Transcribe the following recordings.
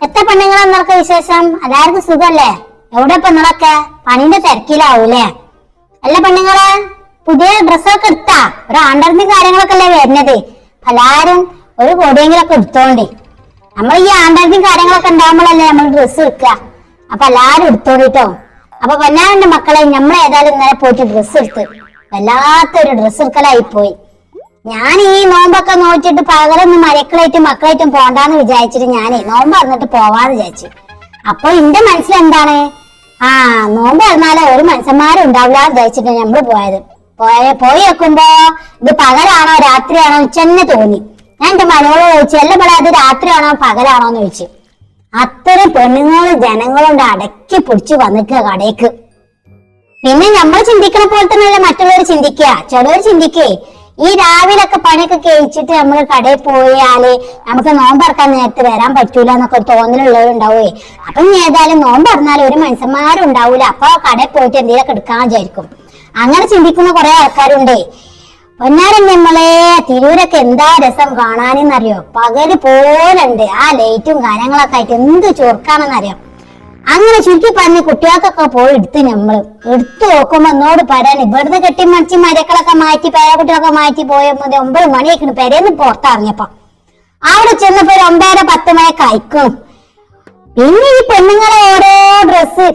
എത്ര പെണ്ണുങ്ങളെന്നൊക്കെ വിശേഷം? എല്ലാവർക്കും സുഖല്ലേ? എവിടെ പെണ്ണുങ്ങളൊക്കെ? പണിന്റെ തിരക്കിലാവൂലേ? അല്ല പെണ്ണുങ്ങളെ പുതിയ ഡ്രസ്സൊക്കെ എടുത്താ? ഒരു ആണ്ടറിന്റെ കാര്യങ്ങളൊക്കെ അല്ലേ വരുന്നത്? എല്ലാരും ഒരു കൊടിയെങ്കിലൊക്കെ എടുത്തോണ്ടി. നമ്മൾ ഈ ആണ്ടറിന്റെയും കാര്യങ്ങളൊക്കെ ഉണ്ടാകുമ്പോഴല്ലേ നമ്മൾ ഡ്രസ്സ് എടുക്കുക. അപ്പൊ എല്ലാരും എടുത്തോണ്ടിട്ടോ? അപ്പൊ വല്ലാണ്ട് മക്കളെ നമ്മൾ ഏതായാലും ഇന്നലെ പോയിട്ട് ഡ്രസ്സ് എടുത്ത്. വല്ലാത്തൊരു ഡ്രസ്സ് എടുക്കലായി പോയി ഞാൻ ഈ നോമ്പൊക്കെ നോക്കിയിട്ട് പകലൊന്നും മരക്കളായിട്ടും മക്കളായിട്ടും പോണ്ടാന്ന് വിചാരിച്ചിട്ട് ഞാനേ നോമ്പ് അറിഞ്ഞിട്ട് പോവാന്ന് വിചാരിച്ചു. അപ്പൊ എന്റെ മനസ്സിൽ എന്താണ് ആ നോമ്പ് അറിഞ്ഞാലേ ഒരു മനുഷ്യന്മാരും ഉണ്ടാവില്ല വിചാരിച്ചിട്ട് നമ്മൾ പോയത്. പോയ വെക്കുമ്പോ ഇത് പകലാണോ രാത്രിയാണോ ചെന്നെ തോന്നി. ഞാൻ എന്റെ മകളോട് ചോദിച്ചു എല്ലാം അത് രാത്രിയാണോ പകലാണോ എന്ന് ചോദിച്ചു. അത്രയും പെണ്ണുങ്ങളും ജനങ്ങളുണ്ട് അടക്കി പിടിച്ച് വന്നിക്കുക കടയ്ക്ക് പിന്നെ നമ്മൾ ചിന്തിക്കണ പോലെ തന്നെയല്ല മറ്റുള്ളവർ ചിന്തിക്കുക. ചിലവർ ചിന്തിക്കേ ഈ രാവിലൊക്കെ പണിയൊക്കെ കഴിച്ചിട്ട് നമ്മൾ കടയിൽ പോയാൽ നമുക്ക് നോമ്പറക്കാൻ നേരത്തെ വരാൻ പറ്റൂല എന്നൊക്കെ ഒരു തോന്നലുള്ളവരുണ്ടാവേ അപ്പൊ ഇനി ഏതായാലും നോമ്പറന്നാൽ ഒരു മനുഷ്യന്മാരും ഉണ്ടാവൂല അപ്പൊ കടയിൽ പോയിട്ട് എന്തെങ്കിലുമൊക്കെ എടുക്കാൻ വിചാരിക്കും. അങ്ങനെ ചിന്തിക്കുന്ന കുറെ ആൾക്കാരുണ്ടേ. പൊന്നാരൻ നമ്മളെ? തിരൂരൊക്കെ എന്താ രസം കാണാനെന്നറിയോ? പകൽ പോലുണ്ട് ആ ലൈറ്റും കാര്യങ്ങളൊക്കെ ആയിട്ട് എന്ത് ചൊറുക്കാണെന്നറിയോ? അങ്ങനെ ചുരുക്കി പറഞ്ഞ് കുട്ടികൾക്കൊക്കെ പോയി എടുത്ത് നമ്മൾ എടുത്തു നോക്കുമ്പോ എന്നോട് പറയാൻ ഇവിടുന്ന് കെട്ടി മറിച്ച് മരക്കളൊക്കെ മാറ്റി പേരക്കുട്ടികളൊക്കെ മാറ്റി പോയപ്പോ ഒമ്പത് മണിയൊക്കെ പെരേന്ന് പുറത്തിറങ്ങിയപ്പോ. അവിടെ ചെന്നപ്പോ ഒരു ഒമ്പതര പത്ത് മണിയൊക്കെ അയക്കും പിന്നെ ഈ പെണ്ണുങ്ങളെ ഓരോ ഡ്രസ്സ്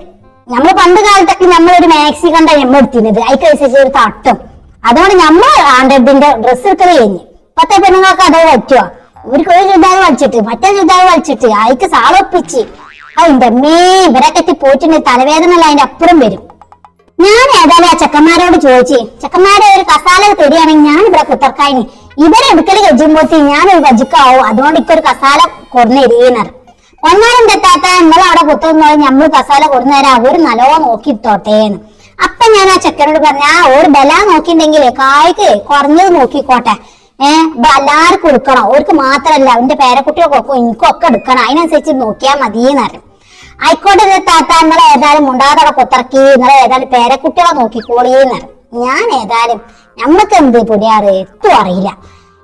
നമ്മൾ പണ്ട് കാലത്തൊക്കെ നമ്മളൊരു മാക്സി കണ്ട നമ്മൾ എടുത്തിരുന്നത്. അതിക്കനുസരിച്ച് ഒരു തട്ടും. അതുകൊണ്ട് നമ്മൾ ആണ്ടതിന്റെ ഡ്രസ്സ് എടുക്കൽ കഴിഞ്ഞ്. പത്ത് പെണ്ണുങ്ങൾക്ക് അത് പറ്റുമോ ഒരു ഒരു ചുരിദാർ വലിച്ചിട്ട് മറ്റേ ചുരിദാർ വലിച്ചിട്ട് അതിക്ക് സാളൊപ്പിച്ച്. അതിന്റെ മേ ഇവരൊക്കെ എത്തി പോയിട്ടുണ്ടെങ്കിൽ തലവേദന അല്ല അതിന്റെ അപ്പുറം വരും. ഞാൻ ഏതായാലും ആ ചെക്കന്മാരോട് ചോദിച്ചേ ചെക്കന്മാരെ ഒരു കസാല തരികയാണെങ്കിൽ ഞാൻ ഇവിടെ കുത്തർക്കായിന്. ഇവരെ എടുക്കൽ കഴിയുമ്പോഴത്തേ ഞാൻ ഒരു വജിക്കാവും അതുകൊണ്ട് ഇക്കൊരു കസാല കൊടുന്ന് എരിയുന്നത് ഒന്നാലും തെറ്റാത്ത നമ്മൾ അവിടെ കുത്തുന്നോ നമ്മൾ കസാല കൊടുന്നു തരാം. ഒരു നല്ലോണം നോക്കി തോട്ടേന്ന് അപ്പൊ ഞാൻ ആ ചെക്കനോട് പറഞ്ഞ ആ ഒരു ബല നോക്കിണ്ടെങ്കിലേ കായ്ക്ക് കുറഞ്ഞത് നോക്കിക്കോട്ടെ. ഏഹ് എല്ലാവർക്കും എടുക്കണം. അവർക്ക് മാത്രല്ല അവന്റെ പേരക്കുട്ടികൾക്കൊക്കെ എനിക്കൊക്കെ എടുക്കണം. അതിനനുസരിച്ച് നോക്കിയാൽ മതിയെന്നറിയും ആയിക്കോട്ടെ താത്ത നിങ്ങളെ ഏതായാലും മുണ്ടാതെ കുത്തിറക്കി നിങ്ങളെ ഏതായാലും പേരക്കുട്ടികളെ നോക്കിക്കോളീന്ന് ഞാൻ ഏതായാലും നമ്മക്ക് എന്ത് പൊടിയാറ് എത്തും അറിയില്ല.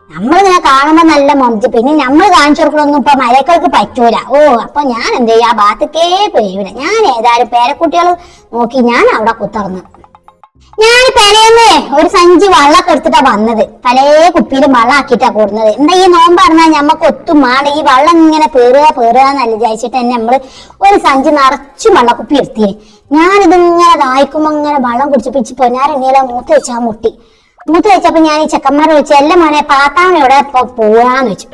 നമ്മളിങ്ങനെ കാണുമ്പോ നല്ല മൊഞ്ചി പിന്നെ നമ്മൾ കാണിച്ചു കൊടുക്കണൊന്നും ഇപ്പൊ മരക്കൾക്ക് പറ്റൂല. ഓ അപ്പൊ ഞാൻ എന്ത് ചെയ്യാ? ഭാഗത്തേക്കേ പോയില്ല ഞാൻ ഏതായാലും പേരക്കുട്ടികൾ നോക്കി ഞാൻ അവിടെ കുത്തറന്നു ഞാൻ തലേന്ന് ഒരു സഞ്ചി വള്ളൊക്കെ എടുത്തിട്ടാ വന്നത്. പല കുപ്പിയിലും വെള്ളം ആക്കിയിട്ടാ കൂടുന്നത്. എന്താ ഈ നോമ്പ് പറഞ്ഞാൽ ഞമ്മക്ക് ഒത്തും മാട ഈ വെള്ളം ഇങ്ങനെ പേറുക പേറുക എന്നല്ല വിചാരിച്ചിട്ട് തന്നെ നമ്മൾ ഒരു സഞ്ചി നിറച്ചും വള്ളക്കുപ്പി എടുത്തിയെ ഞാനിതിങ്ങനെ ദാഹിക്കുമ്പോ ഇങ്ങനെ വെള്ളം കുടിച്ചപ്പോ ഇച്ചി പൊന്നാരെണ്ണീല മൂത്ത് വെച്ചാ മുട്ടി. മൂത്ത് വെച്ചപ്പോ ഞാൻ ഈ ചെക്കന്മാരെ വെച്ച് എല്ലാം മോനെ പാത്താൻ എവിടെ പോവാന്ന് വെച്ചു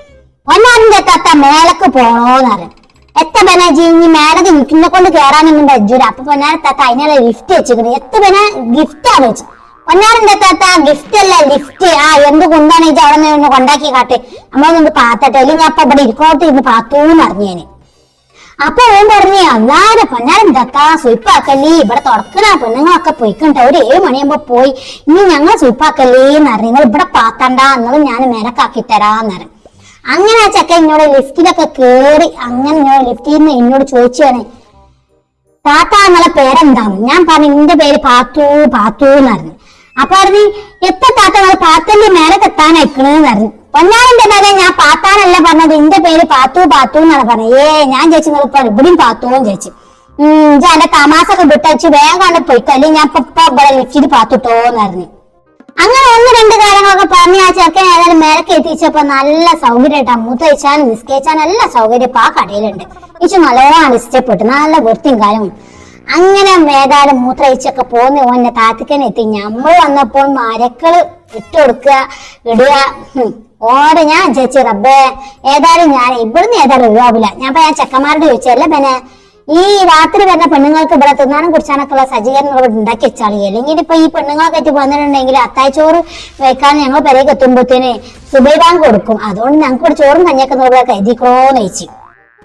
പൊന്നാറിന്റെ തത്ത? മേലക്ക് പോണോന്നറിയാം എത്ര പേന ഇനി മേലത് നിൽക്കുന്ന കൊണ്ട് കേറാനുണ്ട് പറ്റൂല അപ്പൊ പൊന്നാര താത്ത അതിനുള്ള ലിഫ്റ്റ് വെച്ചിരിക്കുന്നത് എത്ര പേന ഗിഫ്റ്റ് ആണ് വെച്ചു പൊന്നാരന്റെ താത്ത ഗിഫ്റ്റ് അല്ല ലിഫ്റ്റ് ആ എന്ത് കൊണ്ടാണ് ഇത് അവിടെ നിന്ന് കൊണ്ടാക്കി കാട്ടെ? നമ്മളൊന്ന് പാത്തട്ടെ. അല്ലെങ്കിൽ അപ്പൊ ഇവിടെ ഇരിക്കോട്ട് ഇരുന്ന് പാത്തൂന്ന് അറിഞ്ഞേനെ അപ്പൊ ഓൻ പറഞ്ഞു അല്ലാതെ പൊന്നാരം തത്താ സുയിപ്പാക്കല്ലേ ഇവിടെ തുറക്കണ പെണ്ണുങ്ങളൊക്കെ പോയിക്കണ്ട. ഒരു ഏഴ് മണിയാകുമ്പോ പോയി. ഇനി ഞങ്ങൾ സുയിപ്പാക്കല്ലേ പറഞ്ഞു നിങ്ങൾ ഇവിടെ പാത്തണ്ട എന്നുള്ളത് ഞാൻ മെനക്കാക്കി തരാന്ന് പറഞ്ഞു. അങ്ങനെ ആ ചക്ക എന്നോട് ലിഫ്റ്റിലൊക്കെ കേറി അങ്ങനെ ഞാൻ ലിഫ്റ്റിൽ നിന്ന് എന്നോട് ചോദിച്ചാണ് താത്ത എന്നുള്ള പേരെന്താണ്? ഞാൻ പറഞ്ഞു നിന്റെ പേര് പാത്തു പാത്തു എന്ന് അപ്പൊ പറഞ്ഞു എത്ര താത്ത നിങ്ങൾ പാത്തന്റെ മേലെ കെത്താൻ അയക്കണെന്ന് പറഞ്ഞു. പൊന്നാറിന്റെ ഞാൻ പാത്താനല്ല പറഞ്ഞത് എന്റെ പേര് പാത്തു പാത്തു എന്നാണ് പറഞ്ഞത്. ഏ ഞാൻ ചേച്ചി നിങ്ങൾ ഇപ്പൊ ഇവിടെയും പാത്തുവും ചേച്ചി ഉം എന്റെ തമാസൊക്കെ വിട്ടയച്ച് വേഗം പോയിക്കോ അല്ലെങ്കിൽ ഞാൻ ഇപ്പൊ ഇവിടെ ലിഫ്റ്റിൽ പാത്തുട്ടോന്ന് ഒന്ന് രണ്ട് കാര്യങ്ങളൊക്കെ പറഞ്ഞ് ആ ചെറുക്കൻ ഏതായാലും മേലക്ക് എത്തിച്ചപ്പോ നല്ല സൗകര്യമായിട്ടാ മൂത്ത് വെച്ചാനും നിസ്കരിച്ചാനും എല്ലാ സൗകര്യം ഇപ്പൊ ആ കടയിലുണ്ട്. ഇച്ചു നല്ലോണം ഇഷ്ടപ്പെട്ടു നല്ല വൃത്തിയും കാര്യവും അങ്ങനെ ഏതായാലും മൂത്രയിച്ചൊക്കെ പോന്ന് ഓന്നെ താത്തിക്കനെ എത്തി. നമ്മൾ വന്നപ്പോൾ മരക്കൾ ഇട്ടുകൊടുക്കുക ഇടുക. ഓടെ ഞാൻ ചേച്ചി റബ്ബേ ഏതായാലും ഞാൻ ഇവിടുന്ന് ഏതായാലും ഒഴിവാവില്ല. ഞാൻ ഞാൻ ചെക്കന്മാരോട് ചോദിച്ചല്ലേ പിന്നെ ഈ രാത്രി വരുന്ന പെണ്ണുങ്ങൾക്ക് ഇവിടെ തിന്നാനും കുടിച്ചാനൊക്കെയുള്ള സജ്ജീകരണം ഇവിടെ ഉണ്ടാക്കി വെച്ചാളി. അല്ലെങ്കിൽ ഇപ്പൊ ഈ പെണ്ണുങ്ങളൊക്കെ എത്തി വന്നിട്ടുണ്ടെങ്കിൽ അത്തായച്ചോറ് വെക്കാൻ ഞങ്ങൾ പെരേക്ക് എത്തുമ്പോഴത്തേന് സുബൈദാൻ കൊടുക്കും. അതുകൊണ്ട് ഞങ്ങൾക്ക് ഇവിടെ ചോറും കഞ്ഞൊക്കെ നോക്കുക കരുതിക്കോന്ന് വെച്ചു.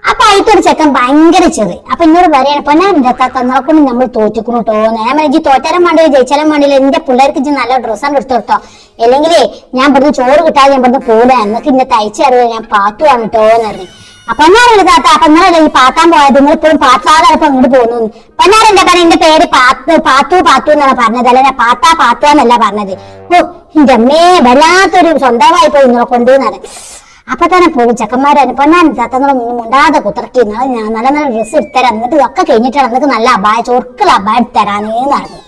അപ്പൊ അയിത്തൊരു ചെക്കൻ ഭയങ്കര ചെറി. അപ്പൊ എന്നോട് പറയാണ് ഞാൻ എന്റെ തങ്ങളെ കൊണ്ട് നമ്മൾ തോറ്റിക്കണു കേട്ടോ ഞാൻ ഇജ്ജ് തോറ്റാലും വേണ്ടി ജയിച്ചാലും വേണ്ടിയില്ല എന്റെ പിള്ളേർക്ക് നല്ല ഡ്രസ്സാണ് എടുത്തു കൊടുത്തോ. അല്ലെങ്കിൽ ഞാൻ ഇവിടുന്ന് ചോറ് കിട്ടാതെ ഞാൻ ഇവിടുന്ന് പോല എന്നൊക്കെ ഇന്നെ തയ്ച്ചു ഞാൻ പാത്തുവാണ് കേട്ടോ എന്ന് അപ്പൊ എന്നാണ് താത്ത അപ്പൊ നിങ്ങളല്ലേ ഈ പാത്താൻ പോയത്? നിങ്ങൾ ഇപ്പോഴും പാത്താതെ ഇപ്പൊ അങ്ങോട്ട് പോകുന്നു പൊന്നാരം എന്താ പറഞ്ഞ എന്റെ പേര് പാത്തു പാത്തു പാത്തു എന്നാണ് പറഞ്ഞത്. അല്ലെ പാത്താ പാത്തു എന്നല്ല പറഞ്ഞത്. ഓ എന്റെ അമ്മേ വല്ലാത്തൊരു സ്വന്തമായി പോയി നിങ്ങളെ കൊണ്ടുവന്നത്. അപ്പൊ തന്നെ പോയി ചെക്കന്മാരെ പൊന്നാൻ തത്തങ്ങളൊന്നും മുണ്ടാതെ കുത്തിറക്കി ഞാൻ നല്ല നല്ല ഡ്രസ്സ് എടുത്തരാം എന്നിട്ട് ഇതൊക്കെ കഴിഞ്ഞിട്ടാണ് എന്നിട്ട് നല്ല അബായ ചൊറുക്കുള്ള അബായ എടുത്തരാനേന്ന് പറഞ്ഞു.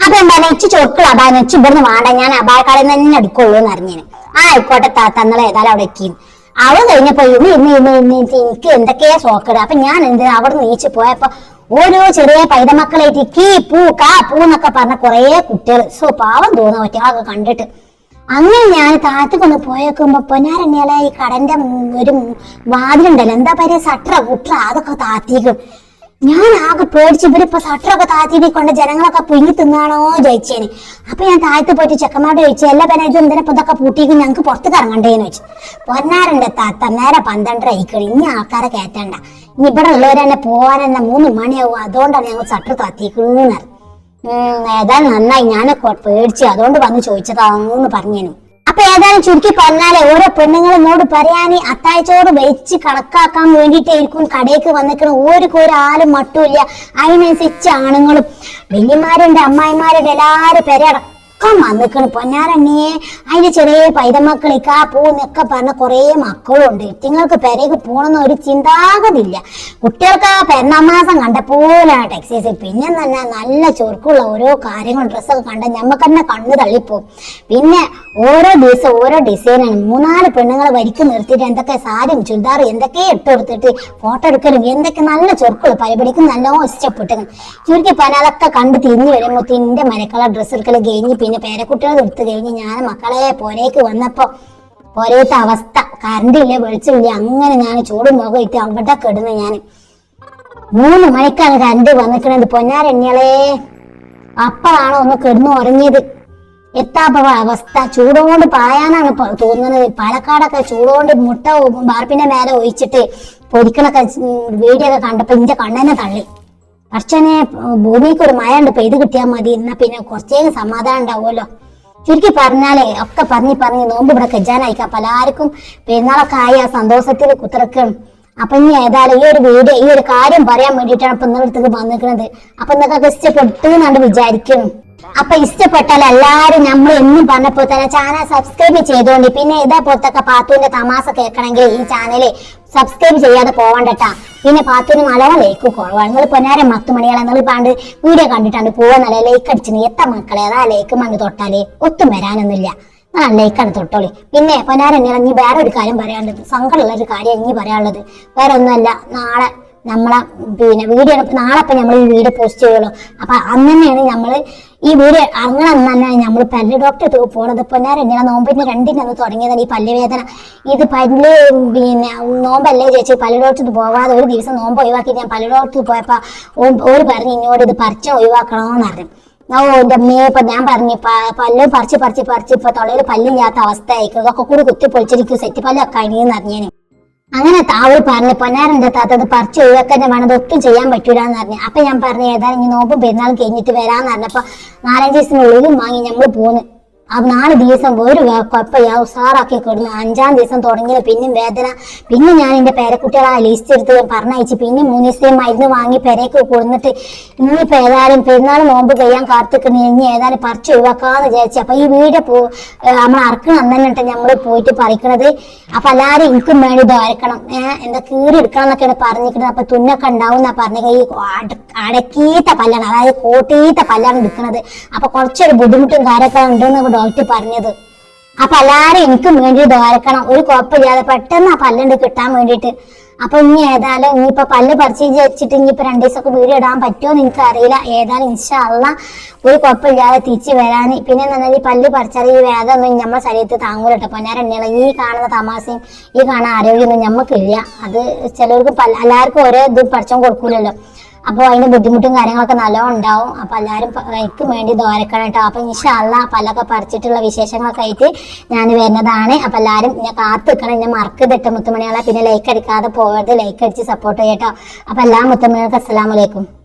അപ്പൊ എന്താ ഇച്ചി ചൊറുക്കുള്ള അബായ നെച്ച് ഇവിടുന്ന് വേണ്ട. ഞാൻ അബായ കടയിൽ നിന്ന് തന്നെ എടുക്കുള്ളൂ എന്ന് അറിഞ്ഞേന്. ആ ആയിക്കോട്ടെ താത്ത നിങ്ങൾ ഏതായാലും അവിടെ എത്തി അവൾ കഴിഞ്ഞപ്പോ ഇന്ന് ഇന്ന് ഇന്ന് ഇന്ന് എനിക്ക് എന്തൊക്കെയാ സോക്കട് അപ്പൊ ഞാൻ എന്ത് അവിടെ നീച്ച് പോയപ്പോ ഓരോ ചെറിയ പൈതമക്കളായിട്ട് കീ പൂ കാ പൂ എന്നൊക്കെ പറഞ്ഞ കുറേ കുട്ടികൾ സോ പാവം തോന്നുന്ന ഒറ്റകളൊക്കെ കണ്ടിട്ട്. അങ്ങനെ ഞാൻ താഴത്തേക്കൊന്ന് പോയേക്കുമ്പോ പൊന്നാരണ്യാല ഈ കടന്റെ ഒരു വാതിലുണ്ടല്ലോ. എന്താ പറയുക സട്ര കുട്ര അതൊക്കെ താത്തിക്കും ഞാൻ ആകെ പേടിച്ച് ഇവരിപ്പോ സട്ടറൊക്കെ താഴ്ത്തി കൊണ്ട് ജനങ്ങളൊക്കെ പുഴുങ്ങി തിന്നാണോ ജയിച്ചേന് അപ്പൊ ഞാൻ താഴ്ത്ത് പോയിട്ട് ചെക്കന്മാരോട് ചോദിച്ചു എല്ലാ പേന ഇത് എന്തിനാ പൂട്ടിക്ക് ഞങ്ങൾക്ക് പുറത്ത് കറങ്ങണ്ടേന്ന് വെച്ചു പൊന്നാരന്റെ താത്ത നേരെ പന്ത്രണ്ടര ആയിക്കണി ഇനി ആൾക്കാരെ കയറ്റണ്ട ഇനി ഇവിടെ ഉള്ളവർ തന്നെ പോവാൻ തന്നെ മൂന്ന് മണിയാവും. അതുകൊണ്ടാണ് ഞങ്ങൾ സട്ടർ ഉം, ഏതായാലും നന്നായി. ഞാനൊക്കെ പേടിച്ചു അതുകൊണ്ട് വന്ന് ചോദിച്ചതാന്ന് പറഞ്ഞേനു. അപ്പൊ ഏതായാലും ചുരുക്കി പറഞ്ഞാലേ ഓരോ പെണ്ണുങ്ങൾ എന്നോട് പറയാന് അത്താഴ്ചയോട് വെച്ച് കണക്കാക്കാൻ വേണ്ടിയിട്ടായിരിക്കും കടയ്ക്ക് വന്നിക്കണ ഒരു ഒരാളും മട്ടുമില്ല. അതിനനുസരിച്ച് ആണുങ്ങളും. വല്യമാരുണ്ട് അമ്മായിമാരുണ്ട് എല്ലാരും പെരടക്കം വന്നിക്കണ് പൊന്നാരണ്ണേ അതിന്റെ ചെറിയ പൈതമക്കളിക്കാ പൂന്നൊക്കെ പറഞ്ഞ കുറേ മക്കളുണ്ട്. ഇറ്റിങ്ങൾക്ക് പെരേക്ക് പോണെന്ന് ഒരു ചിന്താഗതിയില്ല. കുട്ടികൾക്ക് ആ പെരുന്നാമാസം കണ്ട പോലാണ് ടെക്സൈസ് പിന്നെ തന്നെ നല്ല ചുരുക്കുള്ള ഓരോ കാര്യങ്ങൾ ഡ്രസ്സൊക്കെ കണ്ട ഞമ്മക്ക് തന്നെ കണ്ണ് തള്ളിപ്പോവും. പിന്നെ ഓരോ ദിവസം ഓരോ ഡിസൈനാണ്. മൂന്നാൽ പെണ്ണുങ്ങളെ വരിക്ക് നിർത്തിയിട്ട് എന്തൊക്കെ സാരിയും ചുരിദാറും എന്തൊക്കെ ഇട്ട് കൊടുത്തിട്ട് ഫോട്ടോ എടുക്കലും എന്തൊക്കെ നല്ല ചുരുക്കുള്ള പരിപാടിക്ക് നല്ലോണം ഇഷ്ടപ്പെട്ടു ചുരുക്കി പറഞ്ഞാൽ അതൊക്കെ കണ്ട് തിരിഞ്ഞു വരുമ്പോൾ തിന്റെ മരക്കള ഡ്രസ്സ് എടുക്കൽ കഴിഞ്ഞ് പിന്നെ പേരക്കുട്ടികൾ എടുത്തു കഴിഞ്ഞ് ഞാൻ മക്കളെ പോരേക്ക് വന്നപ്പോ പോരേത്ത അവസ്ഥ. കറണ്ട് ഇല്ല വെളിച്ചമില്ല അങ്ങനെ ഞാൻ ചൂടും മുഖം ഇട്ട് അവിടെ കിടന്നു ഞാൻ മൂന്ന് മണിക്കാണ് കറണ്ട് വന്നിക്കണത് പൊന്നാരണ്യളേ അപ്പോഴാണ് ഒന്ന് കിടന്നു ഉറങ്ങിയത്. എത്താപ്പ അവസ്ഥ. ചൂടുകൊണ്ട് പായാനാണ് തോന്നുന്നത്. പാലക്കാടൊക്കെ ചൂടുകൊണ്ട് മുട്ട ബാർപ്പിന്റെ മേലെ ഒഴിച്ചിട്ട് പൊരിക്കണൊക്കെ വീഡിയോ കണ്ടപ്പോ ഇന്റെ കണ്ണനെ തള്ളി. അർച്ചനെ ഭൂമിക്ക് ഒരു മഴ ഉണ്ട് പെയ്ത് കിട്ടിയാൽ മതി. എന്നാ പിന്നെ കുറച്ചേ സമാധാനം ഉണ്ടാവുമല്ലോ. ചുരുക്കി പറഞ്ഞാലേ ഒക്കെ പറഞ്ഞ് പറഞ്ഞ് നോമ്പ് ഇവിടെ കെജാനായിക്കാം പലർക്കും പെരുന്നാളൊക്കെ ആയി ആ സന്തോഷത്തിൽ കുത്തിറക്കണം അപ്പൊ ഇനി ഏതായാലും ഈ ഒരു വീഡിയോ ഈ ഒരു കാര്യം പറയാൻ വേണ്ടിയിട്ടാണ് ഇപ്പൊ നിങ്ങളുടെ അടുത്തേക്ക് വന്നിരിക്കുന്നത്. അപ്പൊ നിങ്ങൾക്ക് ഇഷ്ടപ്പെട്ടു എന്നാണ് വിചാരിക്കുന്നു അപ്പൊ ഇഷ്ടപ്പെട്ടാൽ എല്ലാരും നമ്മൾ എന്നും പറഞ്ഞപ്പോ തന്നെ ചാനൽ സബ്സ്ക്രൈബ് ചെയ്തോണ്ട് പിന്നെ ഇതേ പോലത്തൊക്കെ പാത്തുവിന്റെ തമാശ കേൾക്കണമെങ്കിൽ ഈ ചാനൽ സബ്സ്ക്രൈബ് ചെയ്യാതെ പോവണ്ടട്ടാ. പിന്നെ പാത്തുവിന് നല്ലോണം ലൈക്ക് കുറവാണ് നിങ്ങൾ പൊന്നാരം മത്തു മണികളെ നിങ്ങൾ പാണ്ട് വീഡിയോ കണ്ടിട്ടാണ് നല്ല ലൈക്ക് അടിച്ചിന്. എത്ര മക്കളെ? അതാ ലൈക്ക് മണ്ണ് തൊട്ടാലേ ഒത്തും വരാനൊന്നുമില്ല. ആ ലൈക്കാണ് തൊട്ടോളി. പിന്നെ പൊന്നാരം നീ വേറെ ഒരു കാര്യം പറയാനുള്ളത്. സങ്കടമുള്ള ഒരു കാര്യം ഇനി പറയാനുള്ളത്. വേറെ ഒന്നുമല്ല. നാളെ നമ്മളെ പിന്നെ വീഡിയോ നാളെ ഇപ്പം നമ്മൾ ഈ വീഡിയോ പോസ്റ്റ് ചെയ്യുള്ളൂ. അപ്പൊ അന്ന് തന്നെയാണ് നമ്മൾ ഈ വീഡിയോ അങ്ങനെ അന്ന് തന്നെ നമ്മൾ പല്ല് ഡോക്ടർ പോണത്. പൊന്നാരം ഇങ്ങനെ നോമ്പിന്റെ രണ്ടിനന്ന് തുടങ്ങിയതാണ് ഈ പല്ല് വേദന ഇത് പല്ല് പിന്നെ നോമ്പല്ലേ ചേച്ചി? പല്ല് ഡോക്ടർ പോവാതെ ഒരു ദിവസം നോമ്പ് ഒഴിവാക്കി ഞാൻ പല്ല് ഡോക്ടർ പോയപ്പോ ഒരു പറഞ്ഞു ഇങ്ങോട്ട് ഇത് പറിച്ച ഒഴിവാക്കണമെന്ന് പറഞ്ഞു. ഓ അമ്മയെ ഇപ്പൊ ഞാൻ പറഞ്ഞു പല്ല് പറിച്ച് പറിച്ച് പറിച്ച് ഇപ്പൊ തൊള്ളയിൽ പല്ലില്ലാത്ത അവസ്ഥ ആയിരിക്കും ഇതൊക്കെ കൂടി കുത്തി പൊളിച്ചിരിക്കും സെറ്റ് പല്ലൊക്കെ അണിയെന്ന് അറിഞ്ഞേനെ. അങ്ങനെ താവൂർ പറഞ്ഞു പൊന്നാരന്റെ താത്തത് പറിച്ച് ഒഴിവാക്കാൻ വേണം. ഒട്ടും ചെയ്യാൻ പറ്റൂല എന്ന് പറഞ്ഞു. അപ്പൊ ഞാൻ പറഞ്ഞു ഏതായാലും ഇനി നോമ്പ് പെരുന്നാൾ കഴിഞ്ഞിട്ട് വരാന്ന് പറഞ്ഞപ്പോ നാലഞ്ച് ദിവസത്തിനുള്ളിലും വാങ്ങി ഞമ്മൾ പോന്ന്. നാല് ദിവസം ഒരു കുഴപ്പമില്ല ഉസാറാക്കി കിടന്നു അഞ്ചാം ദിവസം തുടങ്ങിയത് പിന്നെ വേദന. പിന്നെ ഞാൻ എന്റെ പേരക്കുട്ടികളെ ലിസ്റ്റ് എടുത്ത് പറഞ്ഞയച്ച്. പിന്നെ മൂന്ന് ദിവസത്തെ മരുന്ന് വാങ്ങി പെരയ്ക്ക് കൊടുന്നിട്ട് ഇനിയിപ്പോൾ ഏതായാലും പെരുന്നാൾ നോമ്പ് കഴിയാൻ കാത്തിക്കുന്നു ഇനി ഏതായാലും പറിച്ചു ഒഴിവാക്കാന്ന് വിചാരിച്ചു. അപ്പൊ ഈ വീട് പോ നമ്മൾ അറക്കണ അന്നെ നമ്മൾ പോയിട്ട് പറിക്കണത്. അപ്പൊ എല്ലാവരും എനിക്കും വേണ്ടി ഏഹ് എന്താ കീറി എടുക്കണം എന്നൊക്കെയാണ് പറഞ്ഞിരിക്കുന്നത്. അപ്പൊ തുന്നൊക്കെ ഉണ്ടാവും എന്നാ പറഞ്ഞത് ഈ അട- അടക്കീത്ത പല്ലാണ്. അതായത് കോട്ടീത്ത പല്ലാണ് എടുക്കുന്നത് അപ്പൊ കുറച്ചൊരു ബുദ്ധിമുട്ടും കാര്യമൊക്കെ ഉണ്ടെന്ന് ഡോക്ടർ പറഞ്ഞത്. ആ എല്ലാരും എനിക്കും വേണ്ടി ദ്വാരക്കണം. ഒരു കുഴപ്പമില്ലാതെ പെട്ടെന്ന് ആ പല്ലുണ്ട് കിട്ടാൻ വേണ്ടിയിട്ട്. അപ്പൊ ഇനി ഏതായാലും ഇനിയിപ്പൊ പല്ല് പറിച്ച് വെച്ചിട്ട് ഇനിയിപ്പോ രണ്ടു ദിവസമൊക്കെ വീട് ഇടാൻ പറ്റുമോ എന്ന് എനിക്ക് അറിയില്ല. ഏതായാലും ഇൻഷാല്ല ഒരു കുഴപ്പമില്ലാതെ തിരിച്ച് വരാൻ പിന്നെ എന്ന് പറഞ്ഞാൽ ഈ പല്ല് പറിച്ചാൽ ഈ വേദം ഒന്നും നമ്മുടെ ശരീരത്തിൽ താങ്ങൂല ഞാൻ പൊന്നാരണ്യാണ് ഈ കാണുന്ന തമാശയും ഈ കാണുന്ന ആരോഗ്യമൊന്നും നമുക്കില്ല അത് ചിലർക്ക് എല്ലാവർക്കും ഓരോ ഇത് പഠിച്ചോൻ കൊടുക്കൂലല്ലോ. അപ്പോൾ അതിന്റെ ബുദ്ധിമുട്ടും കാര്യങ്ങളൊക്കെ നല്ലോണം ഉണ്ടാവും. അപ്പൊ എല്ലാവരും എനിക്ക് വേണ്ടി ദോരക്കണം കേട്ടോ. അപ്പൊ ഇൻഷല്ല പലൊക്കെ പറിച്ചിട്ടുള്ള വിശേഷങ്ങളൊക്കെ ആയിട്ട് ഞാൻ വരുന്നതാണ്. അപ്പൊ എല്ലാവരും ഞാൻ കാത്തു നിൽക്കണം എന്നെ മറക്കതിട്ട് മുത്തുമണികളെ. പിന്നെ ലൈക്ക് അടിക്കാതെ പോകരുത് ലൈക്ക് അടിച്ച് സപ്പോർട്ട് ചെയ്യട്ടോ അപ്പൊ എല്ലാ മുത്തുമണികൾക്കും അസ്സലാമലൈക്കും